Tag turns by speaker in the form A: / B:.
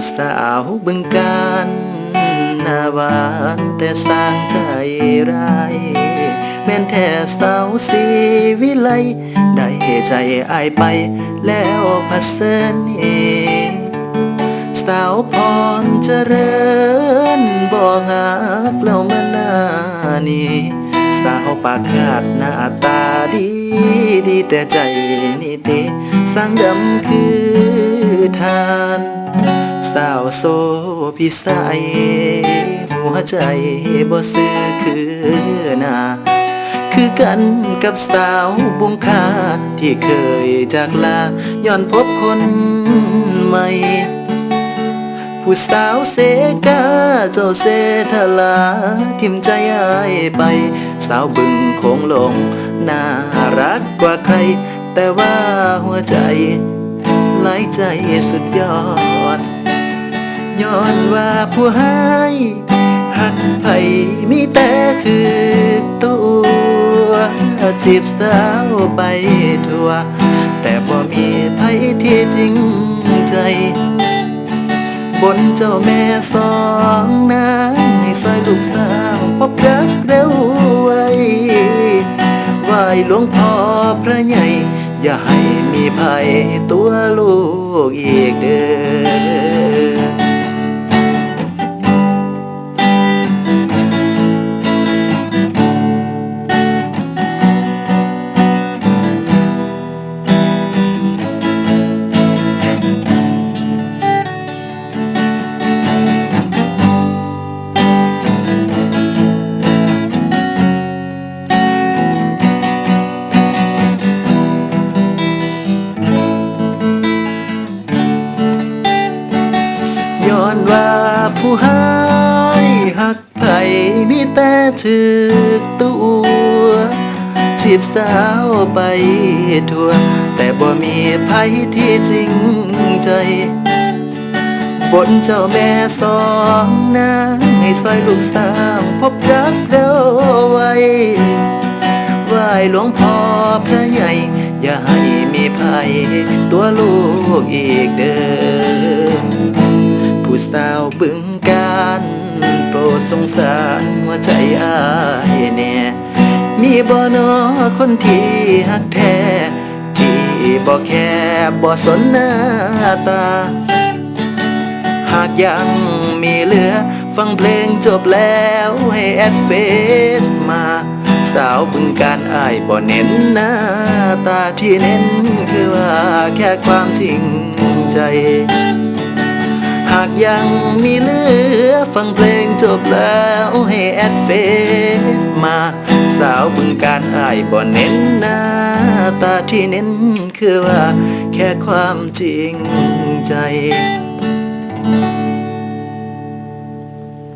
A: ผู้สาวบึงการหน้าหวานแต่สร้างใจร้ายแม่นแท้สาวสีวิไล ได้ใจอายไปแล้วพัสนีสาวพรเจริญบอกหักเรามานานีสาวปากขาดหน้าตาดีดีแต่ใจนี่ติสร้างดำคือทานาวโซพิสัยหัวใจบ่ซื้อคือนาคือกันกับสาวบุงคาที่เคยจากลาย้อนพบคนใหม่ผู้สาวเสกาเจ้าเสทลาทิมใจอายไป สาวบึงโคงลง น่ารักกว่าใคร แต่ว่าหัวใจหลายใจสุดยอด ย้อนว่าผู้ให้หักไผมีแต่ถือตัวจีบสาวไปทั่ว แต่บ่มีไผที่จริงใจ บนเจ้าแม่สองนางให้ซอยลูกสาวพบรักเร็วไวไหวหลวงพ่อพระใหญ่ อย่าให้มีภัยตัวลูกอีกเด้อ ย้อนว่าผู้ให้หักไผมีแต่ถือตัวจีบสาวไปทั่ว แต่บ่มีไผที่จริงใจบนเจ้าแม่สองนางให้ซอยลูกสาวพบรักเราไว้ไหว้หลวงพ่อพระใหญ่ อย่าให้มีภัยตัวลูกอีกเด้อ สาวบึงการโปรดสงสารหัวใจอายแน่มีบ่นอคนที่หักแท้ ที่บ่แค่บ่สนหน้าตา หากยังมีเหลือ ฟังเพลงจบแล้วให้แอดเฟซมา สาวบึงการอายบ่เน้นหน้าตาที่เน้นคือว่าแค่ความจริงใจากยังมีเหลือฟังเพลงจบแล้วให้แอดเฟซมา สาวบึงการอายบ่เน้นหน้าตาที่เน้นคือว่าแค่ความจริงใจ